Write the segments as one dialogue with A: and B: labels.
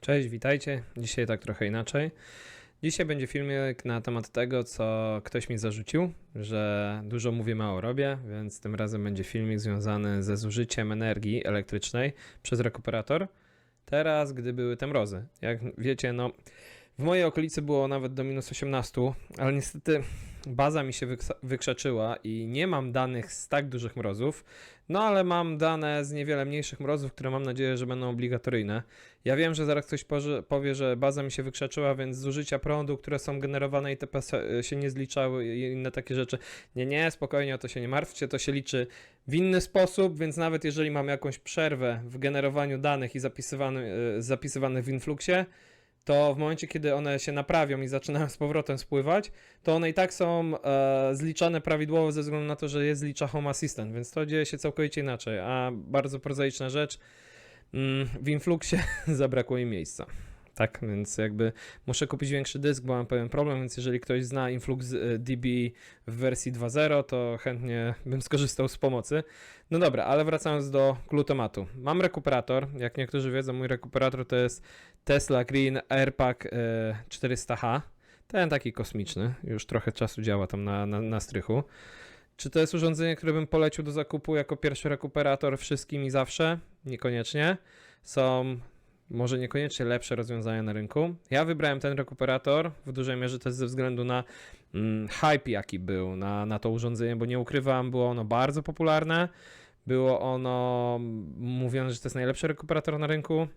A: Cześć, witajcie. Dzisiaj tak trochę inaczej. Dzisiaj będzie filmik na temat tego, co ktoś mi zarzucił, że dużo mówię, mało robię, więc tym razem będzie filmik związany ze zużyciem energii elektrycznej przez rekuperator. Teraz, gdy były te mrozy. Jak wiecie, no w mojej okolicy było nawet do minus 18, ale niestety baza mi się wykrzaczyła i nie mam danych z tak dużych mrozów, no ale mam dane z niewiele mniejszych mrozów, które mam nadzieję, że będą obligatoryjne. Ja wiem, że zaraz ktoś powie, że baza mi się wykrzaczyła, więc zużycia prądu, które są generowane itp. się nie zliczały i inne takie rzeczy. Nie, nie, spokojnie o to się nie martwcie, to się liczy w inny sposób, więc nawet jeżeli mam jakąś przerwę w generowaniu danych i zapisywany, y, zapisywanych w Influxie, to w momencie, kiedy one się naprawią i zaczynają z powrotem spływać, to one i tak są e, zliczane prawidłowo ze względu na to, że jest zlicza Home Assistant, więc to dzieje się całkowicie inaczej. A bardzo prozaiczna rzecz, mm, w Influxie zabrakło mi miejsca. Tak, więc jakby muszę kupić większy dysk, bo mam pewien problem, więc jeżeli ktoś zna Influx e, DB w wersji 2.0, to chętnie bym skorzystał z pomocy. No dobra, ale wracając do glutamatu. Mam rekuperator, jak niektórzy wiedzą, mój rekuperator to jest Tesla Green AirPack e, 400H. Ten taki kosmiczny, już trochę czasu działa tam na, na, na strychu. Czy to jest urządzenie, które bym polecił do zakupu jako pierwszy rekuperator wszystkim i zawsze? Niekoniecznie. Są może niekoniecznie lepsze rozwiązania na rynku. Ja wybrałem ten rekuperator w dużej mierze też ze względu na mm, hype, jaki był na, na to urządzenie, bo nie ukrywam, było ono bardzo popularne. Było ono mówione, że to jest najlepszy rekuperator na rynku.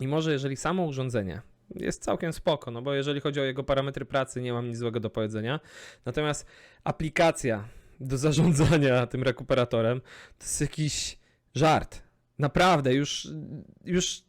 A: I może jeżeli samo urządzenie jest całkiem spoko, no bo jeżeli chodzi o jego parametry pracy, nie mam nic złego do powiedzenia. Natomiast aplikacja do zarządzania tym rekuperatorem to jest jakiś żart. Naprawdę, już, już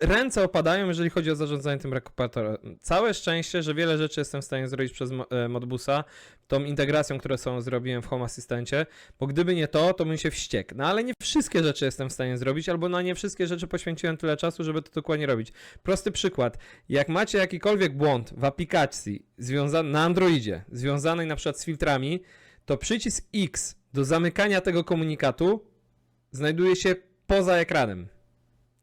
A: ręce opadają, jeżeli chodzi o zarządzanie tym rekuperatorem. Całe szczęście, że wiele rzeczy jestem w stanie zrobić przez e, Modbusa, tą integracją, którą są zrobiłem w Home Assistancie, bo gdyby nie to, to bym się wściekł. No ale nie wszystkie rzeczy jestem w stanie zrobić, albo na nie wszystkie rzeczy poświęciłem tyle czasu, żeby to dokładnie robić. Prosty przykład. Jak macie jakikolwiek błąd w aplikacji związany na Androidzie, związanej na przykład z filtrami, to przycisk X do zamykania tego komunikatu znajduje się poza ekranem.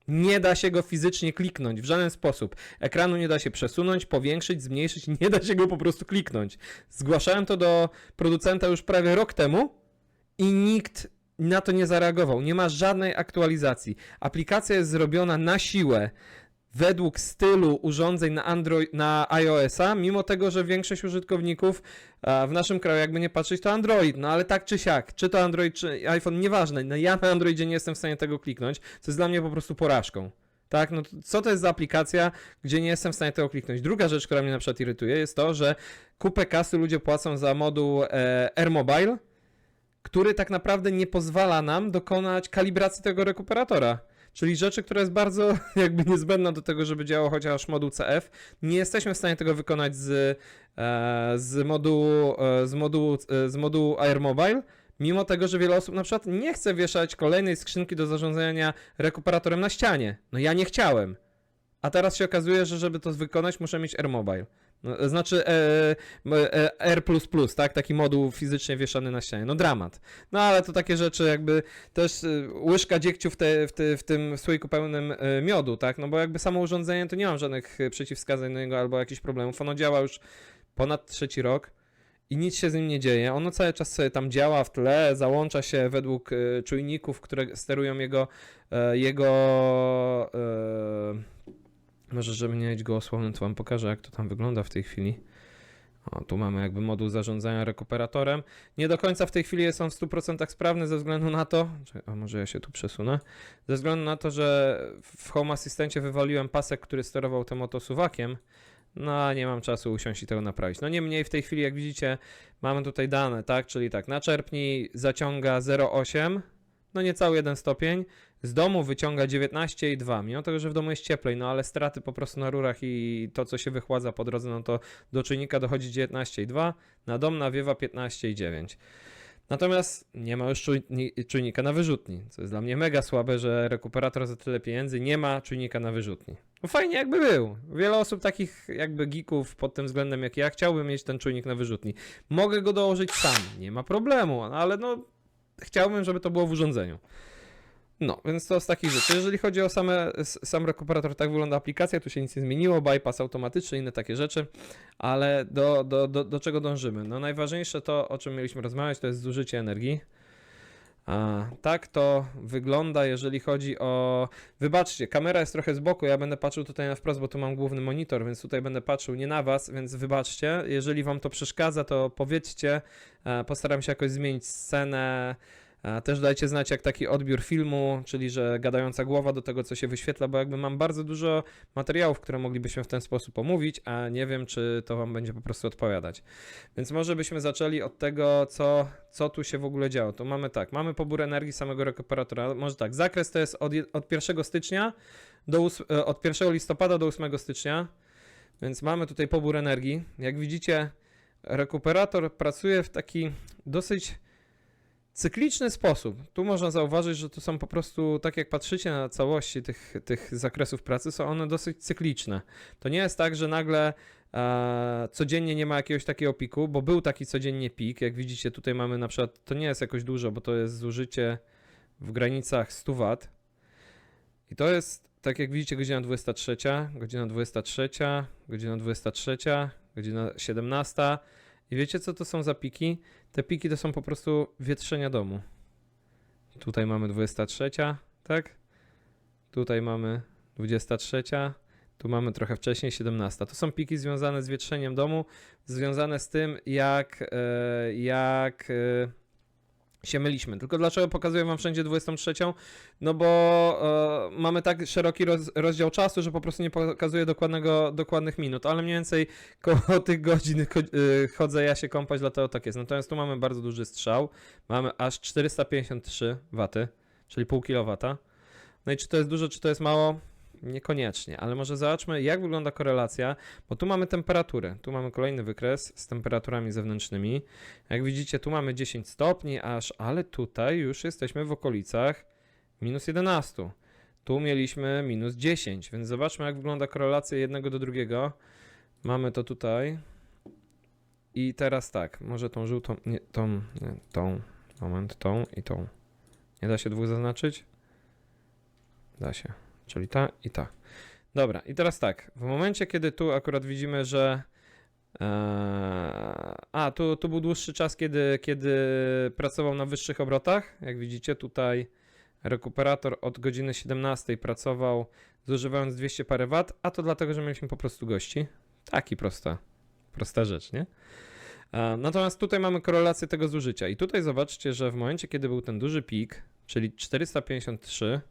A: Nie da się go fizycznie kliknąć w żaden sposób. Ekranu nie da się przesunąć, powiększyć, zmniejszyć, nie da się go po prostu kliknąć. Zgłaszałem to do producenta już prawie rok temu i nikt na to nie zareagował. Nie ma żadnej aktualizacji. Aplikacja jest zrobiona na siłę według stylu urządzeń na Android, na iOS-a, mimo tego, że większość użytkowników a, w naszym kraju, jakby nie patrzeć, to Android, no ale tak czy siak, czy to Android, czy iPhone, nieważne, no ja na Androidzie nie jestem w stanie tego kliknąć, co jest dla mnie po prostu porażką. Tak, no to co to jest za aplikacja, gdzie nie jestem w stanie tego kliknąć? Druga rzecz, która mnie na przykład irytuje, jest to, że kupę kasy ludzie płacą za moduł e, AirMobile, który tak naprawdę nie pozwala nam dokonać kalibracji tego rekuperatora. Czyli rzeczy, która jest bardzo jakby niezbędna do tego, żeby działał chociaż moduł CF. Nie jesteśmy w stanie tego wykonać z, e, z modułu, e, z modułu, e, z modułu AirMobile, mimo tego, że wiele osób na przykład nie chce wieszać kolejnej skrzynki do zarządzania rekuperatorem na ścianie. No ja nie chciałem. A teraz się okazuje, że żeby to wykonać, muszę mieć AirMobile. No, znaczy e, m, e, R++, tak? Taki moduł fizycznie wieszany na ścianie. No dramat. No ale to takie rzeczy jakby też y, łyżka dziegciu w, te, w, te, w tym słoiku pełnym miodu, tak? No bo jakby samo urządzenie to nie mam żadnych przeciwwskazań do niego albo jakichś problemów. Ono działa już ponad trzeci rok i nic się z nim nie dzieje. Ono cały czas sobie tam działa w tle, załącza się według czujników, które sterują jego, e, jego e, może żeby nie mieć go osłony, to wam pokażę jak to tam wygląda w tej chwili. O, tu mamy jakby moduł zarządzania rekuperatorem. Nie do końca w tej chwili są w 100% sprawne ze względu na to, a może ja się tu przesunę, ze względu na to, że w Home Assistancie wywaliłem pasek, który sterował tym oto suwakiem, no nie mam czasu usiąść i tego naprawić. No niemniej w tej chwili, jak widzicie, mamy tutaj dane, tak, czyli tak, naczerpnij zaciąga 0,8, no niecały 1 stopień, z domu wyciąga 19,2, mimo tego, że w domu jest cieplej, no ale straty po prostu na rurach i to, co się wychładza po drodze, no to do czujnika dochodzi 19,2, na dom nawiewa 15,9. Natomiast nie ma już czujni- czujnika na wyrzutni, co jest dla mnie mega słabe, że rekuperator za tyle pieniędzy nie ma czujnika na wyrzutni. No fajnie jakby był. Wiele osób takich jakby geeków pod tym względem jak ja chciałbym mieć ten czujnik na wyrzutni. Mogę go dołożyć sam, nie ma problemu, ale no chciałbym, żeby to było w urządzeniu. No, więc to z takich rzeczy. Jeżeli chodzi o same, sam rekuperator, tak wygląda aplikacja, tu się nic nie zmieniło, bypass automatyczny, inne takie rzeczy, ale do, do, do, do czego dążymy? No najważniejsze to, o czym mieliśmy rozmawiać, to jest zużycie energii. A, tak to wygląda, jeżeli chodzi o. Wybaczcie, kamera jest trochę z boku. Ja będę patrzył tutaj na wprost, bo tu mam główny monitor, więc tutaj będę patrzył nie na was, więc wybaczcie. Jeżeli wam to przeszkadza, to powiedzcie. E, Postaram się jakoś zmienić scenę. Też dajcie znać, jak taki odbiór filmu, czyli że gadająca głowa do tego, co się wyświetla, bo jakby mam bardzo dużo materiałów, które moglibyśmy w ten sposób omówić, a nie wiem, czy to wam będzie po prostu odpowiadać. Więc może byśmy zaczęli od tego, co, co tu się w ogóle działo. To mamy tak, mamy pobór energii samego rekuperatora. Może tak, zakres to jest od, od 1 stycznia do e, od 1 listopada do 8 stycznia. Więc mamy tutaj pobór energii. Jak widzicie, rekuperator pracuje w taki dosyć cykliczny sposób. Tu można zauważyć, że to są po prostu, tak jak patrzycie na całości tych, tych zakresów pracy, są one dosyć cykliczne. To nie jest tak, że nagle e, codziennie nie ma jakiegoś takiego piku, bo był taki codziennie pik. Jak widzicie, tutaj mamy na przykład, to nie jest jakoś dużo, bo to jest zużycie w granicach 100 W. I to jest, tak jak widzicie, godzina 23, godzina 23, godzina 23, godzina 17. I wiecie, co to są za piki? Te piki to są po prostu wietrzenia domu. Tutaj mamy 23, tak? Tutaj mamy 23, tu mamy trochę wcześniej 17. To są piki związane z wietrzeniem domu, związane z tym, jak, e, jak e, się myliśmy. Tylko dlaczego pokazuję wam wszędzie 23? No bo e, mamy tak szeroki roz, rozdział czasu, że po prostu nie pokazuje dokładnego, dokładnych minut, ale mniej więcej koło tych godzin y, chodzę ja się kąpać, dlatego tak jest. Natomiast tu mamy bardzo duży strzał. Mamy aż 453 waty, czyli pół kilowata. No i czy to jest dużo, czy to jest mało? Niekoniecznie, ale może zobaczmy, jak wygląda korelacja, bo tu mamy temperaturę. Tu mamy kolejny wykres z temperaturami zewnętrznymi. Jak widzicie, tu mamy 10 stopni aż, ale tutaj już jesteśmy w okolicach minus 11. Tu mieliśmy minus 10, więc zobaczmy, jak wygląda korelacja jednego do drugiego. Mamy to tutaj. I teraz tak, może tą żółtą, nie, tą, nie, tą, moment, tą i tą. Nie da się dwóch zaznaczyć? Da się, czyli ta i ta. Dobra, i teraz tak, w momencie, kiedy tu akurat widzimy, że Eee, a, tu, tu był dłuższy czas, kiedy, kiedy pracował na wyższych obrotach. Jak widzicie, tutaj rekuperator od godziny 17 pracował zużywając 200 parę wat, a to dlatego, że mieliśmy po prostu gości. Taki prosta, prosta rzecz, nie? E, Natomiast tutaj mamy korelację tego zużycia. I tutaj zobaczcie, że w momencie, kiedy był ten duży pik, czyli 453,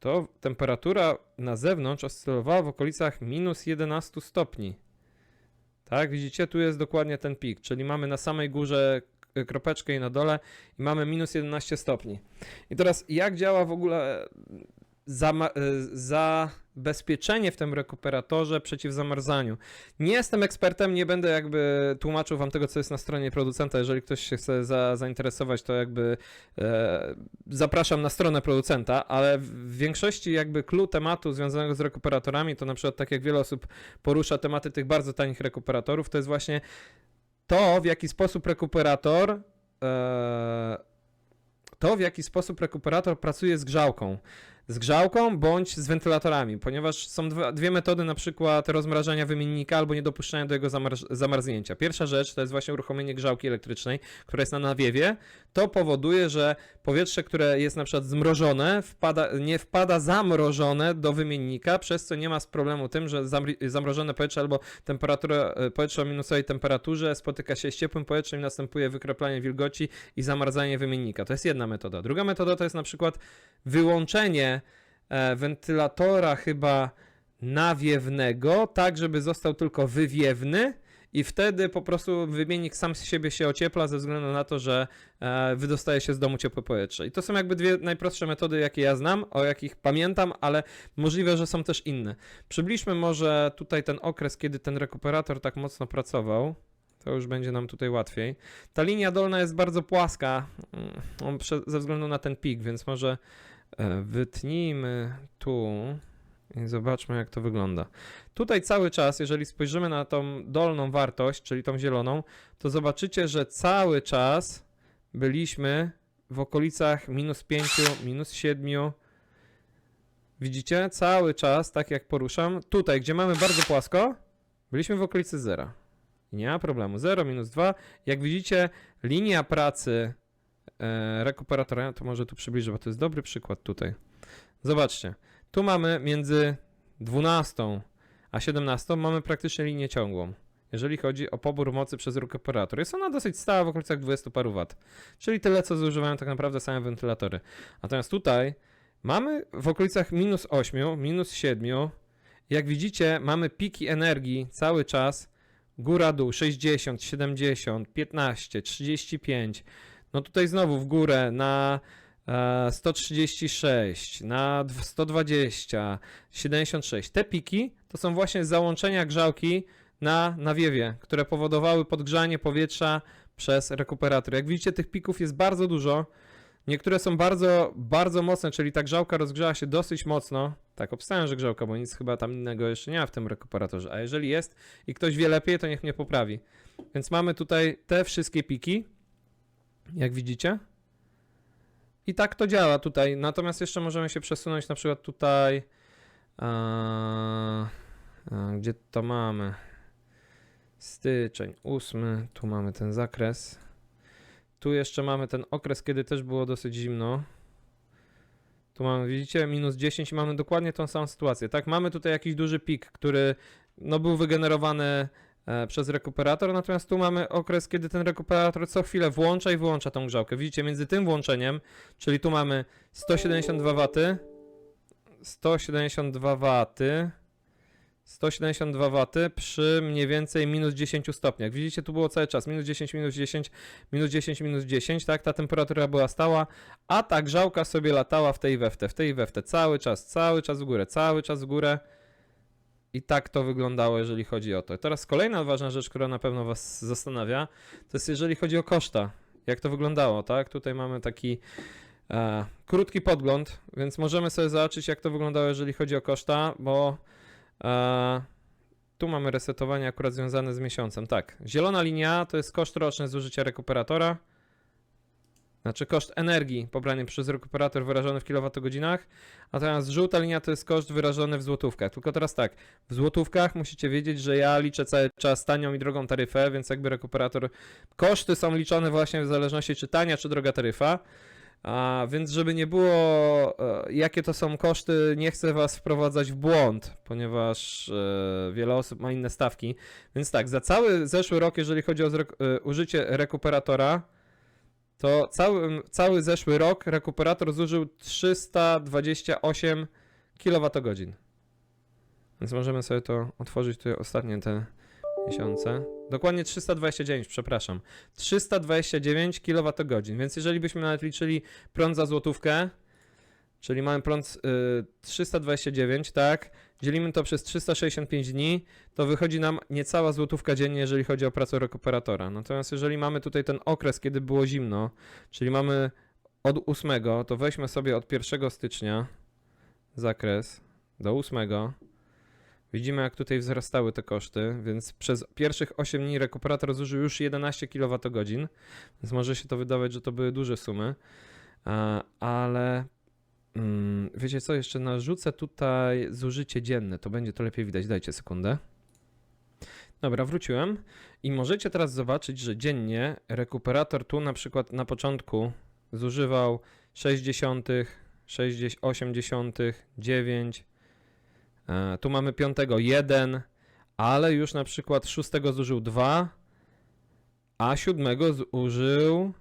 A: to temperatura na zewnątrz oscylowała w okolicach minus 11 stopni. Tak, widzicie, tu jest dokładnie ten pik, czyli mamy na samej górze kropeczkę i na dole i mamy minus 11 stopni. I teraz jak działa w ogóle zama- y, zabezpieczenie w tym rekuperatorze przeciw zamarzaniu? Nie jestem ekspertem, nie będę jakby tłumaczył wam tego, co jest na stronie producenta. Jeżeli ktoś się chce za- zainteresować, to jakby e, zapraszam na stronę producenta, ale w większości jakby clue tematu związanego z rekuperatorami, to na przykład tak jak wiele osób porusza tematy tych bardzo tanich rekuperatorów, to jest właśnie to, w jaki sposób rekuperator e, to, w jaki sposób rekuperator pracuje z grzałką. Z grzałką bądź z wentylatorami, ponieważ są dwie metody na przykład rozmrażania wymiennika albo niedopuszczania do jego zamarz- zamarznięcia. Pierwsza rzecz to jest właśnie uruchomienie grzałki elektrycznej, która jest na nawiewie. To powoduje, że powietrze, które jest na przykład zmrożone, wpada, nie wpada zamrożone do wymiennika, przez co nie ma z problemu tym, że zamrożone powietrze albo temperatura e, powietrza o minusowej temperaturze spotyka się z ciepłym powietrzem i następuje wykreplanie wilgoci i zamarzanie wymiennika. To jest jedna metoda. Druga metoda to jest na przykład wyłączenie wentylatora chyba nawiewnego, tak żeby został tylko wywiewny i wtedy po prostu wymiennik sam z siebie się ociepla ze względu na to, że e, wydostaje się z domu ciepłe powietrze. I to są jakby dwie najprostsze metody, jakie ja znam, o jakich pamiętam, ale możliwe, że są też inne. Przybliżmy może tutaj ten okres, kiedy ten rekuperator tak mocno pracował. To już będzie nam tutaj łatwiej. Ta linia dolna jest bardzo płaska mm, ze względu na ten pik, więc może e, wytnijmy tu I zobaczmy, jak to wygląda. Tutaj cały czas, jeżeli spojrzymy na tą dolną wartość, czyli tą zieloną, to zobaczycie, że cały czas byliśmy w okolicach minus 5, minus 7. Widzicie? Cały czas, tak jak poruszam. Tutaj, gdzie mamy bardzo płasko, byliśmy w okolicy zera. Nie ma problemu. 0, minus 2. Jak widzicie, linia pracy e, rekuperatora, to może tu przybliżę, bo to jest dobry przykład tutaj. Zobaczcie. Tu mamy między 12 a 17 mamy praktycznie linię ciągłą, jeżeli chodzi o pobór mocy przez rekuperator. Jest ona dosyć stała w okolicach 20 paru wat, czyli tyle, co zużywają tak naprawdę same wentylatory. Natomiast tutaj mamy w okolicach minus 8, minus 7. Jak widzicie, mamy piki energii cały czas, góra-dół 60, 70, 15, 35. No tutaj znowu w górę na e, 136, na dw- 120, 76. Te piki to są właśnie załączenia grzałki na nawiewie, które powodowały podgrzanie powietrza przez rekuperator. Jak widzicie, tych pików jest bardzo dużo. Niektóre są bardzo, bardzo mocne, czyli ta grzałka rozgrzała się dosyć mocno. Tak, obstałem, że grzałka, bo nic chyba tam innego jeszcze nie ma w tym rekuperatorze. A jeżeli jest i ktoś wie lepiej, to niech mnie poprawi. Więc mamy tutaj te wszystkie piki, jak widzicie. I tak to działa tutaj. Natomiast jeszcze możemy się przesunąć na przykład tutaj. A, a, gdzie to mamy? Styczeń, ósmy. Tu mamy ten zakres. Tu jeszcze mamy ten okres, kiedy też było dosyć zimno. Tu mamy, widzicie, minus 10 i mamy dokładnie tą samą sytuację. Tak, mamy tutaj jakiś duży pik, który no, był wygenerowany przez rekuperator, natomiast tu mamy okres, kiedy ten rekuperator co chwilę włącza i wyłącza tą grzałkę. Widzicie, między tym włączeniem, czyli tu mamy 172 W, 172 W, 172 W przy mniej więcej minus 10 stopniach. Widzicie, tu było cały czas minus 10, minus 10, minus 10, minus 10, tak? Ta temperatura była stała, a ta grzałka sobie latała w tej i we w te, w tej i we w te, cały czas, cały czas w górę, cały czas w górę. I tak to wyglądało, jeżeli chodzi o to. Teraz kolejna ważna rzecz, która na pewno Was zastanawia, to jest jeżeli chodzi o koszta. Jak to wyglądało, tak? Tutaj mamy taki e, krótki podgląd, więc możemy sobie zobaczyć, jak to wyglądało, jeżeli chodzi o koszta, bo e, tu mamy resetowanie akurat związane z miesiącem. Tak, zielona linia to jest koszt roczny zużycia rekuperatora. Znaczy koszt energii pobrany przez rekuperator wyrażony w kilowatogodzinach, natomiast żółta linia to jest koszt wyrażony w złotówkach. Tylko teraz tak, w złotówkach musicie wiedzieć, że ja liczę cały czas tanią i drogą taryfę, więc jakby rekuperator, koszty są liczone właśnie w zależności czy tania, czy droga taryfa. A więc, żeby nie było, e, jakie to są koszty, nie chcę Was wprowadzać w błąd, ponieważ e, wiele osób ma inne stawki. Więc tak, za cały zeszły rok, jeżeli chodzi o e, użycie rekuperatora, to cały, cały zeszły rok rekuperator zużył 328 kWh. Więc możemy sobie to otworzyć tutaj ostatnie te miesiące. Dokładnie 329, przepraszam. 329 kWh. Więc jeżeli byśmy nawet liczyli prąd za złotówkę, czyli mamy prąd y, 329, tak? Dzielimy to przez 365 dni, to wychodzi nam niecała złotówka dziennie, jeżeli chodzi o pracę rekuperatora. Natomiast jeżeli mamy tutaj ten okres, kiedy było zimno, czyli mamy od 8, to weźmy sobie od 1 stycznia zakres do 8. Widzimy, jak tutaj wzrastały te koszty, więc przez pierwszych 8 dni rekuperator zużył już 11 kWh, więc może się to wydawać, że to były duże sumy, ale wiecie co, jeszcze narzucę tutaj zużycie dzienne, to będzie to lepiej widać, dajcie sekundę. Dobra, wróciłem i możecie teraz zobaczyć, że dziennie rekuperator tu na przykład na początku zużywał 60, 60 80, 9, E, Tu mamy piątego 1, ale już na przykład szóstego zużył 2, a siódmego zużył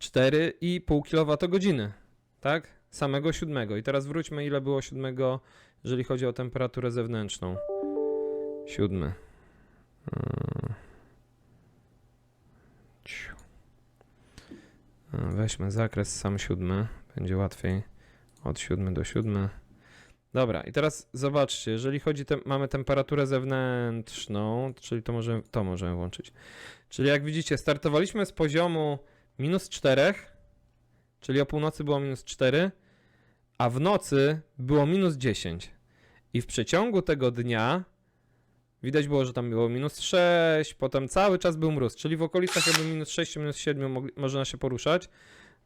A: 4,5 kWh. Tak? Samego siódmego. I teraz wróćmy, ile było siódmego, jeżeli chodzi o temperaturę zewnętrzną. Siódmy. Mm. E, Weźmy zakres sam siódmy. Będzie łatwiej. Od siódmy do siódmy. Dobra, i teraz zobaczcie, jeżeli chodzi, te, mamy temperaturę zewnętrzną, czyli to możemy, to możemy włączyć. Czyli jak widzicie, startowaliśmy z poziomu minus 4, czyli o północy było minus 4, a w nocy było minus 10. I w przeciągu tego dnia widać było, że tam było minus 6, potem cały czas był mróz, czyli w okolicach jakby minus 6, minus 7 mogli, można się poruszać.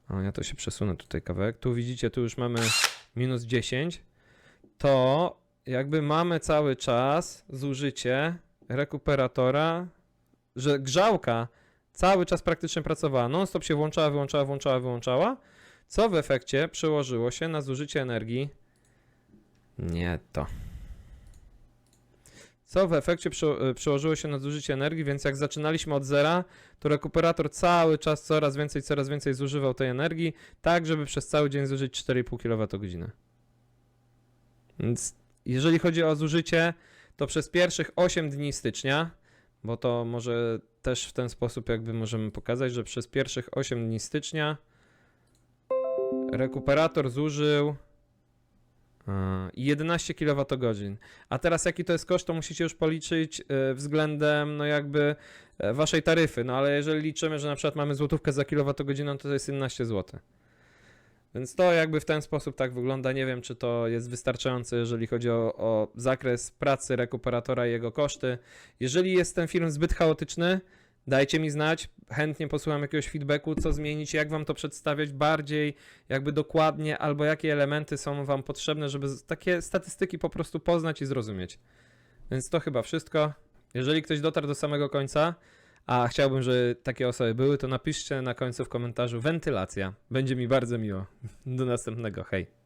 A: O, ja to się przesunę tutaj kawałek. Tu widzicie, tu już mamy minus 10. To jakby mamy cały czas zużycie rekuperatora, że grzałka cały czas praktycznie pracowała. Non-stop się włączała, wyłączała, włączała, wyłączała, co w efekcie przełożyło się na zużycie energii. Nie to. Co w efekcie y, przełożyło się na zużycie energii, więc jak zaczynaliśmy od zera, to rekuperator cały czas coraz więcej, coraz więcej zużywał tej energii, tak żeby przez cały dzień zużyć 4,5 kWh. Więc jeżeli chodzi o zużycie, to przez pierwszych 8 dni stycznia, bo to może też w ten sposób jakby możemy pokazać, że przez pierwszych 8 dni stycznia rekuperator zużył e, 11 kWh. A teraz jaki to jest koszt, to musicie już policzyć e, względem no jakby e, waszej taryfy. No ale jeżeli liczymy, że na przykład mamy złotówkę za kilowatogodzinę, to to jest 11 zł. Więc to jakby w ten sposób tak wygląda. Nie wiem, czy to jest wystarczające, jeżeli chodzi o, o zakres pracy rekuperatora i jego koszty. Jeżeli jest ten film zbyt chaotyczny, dajcie mi znać. Chętnie posłucham jakiegoś feedbacku, co zmienić, jak wam to przedstawiać bardziej, jakby dokładnie, albo jakie elementy są wam potrzebne, żeby takie statystyki po prostu poznać i zrozumieć. Więc to chyba wszystko. Jeżeli ktoś dotarł do samego końca, a chciałbym, żeby takie osoby były, to napiszcie na końcu w komentarzu wentylacja. Będzie mi bardzo miło. Do następnego. Hej.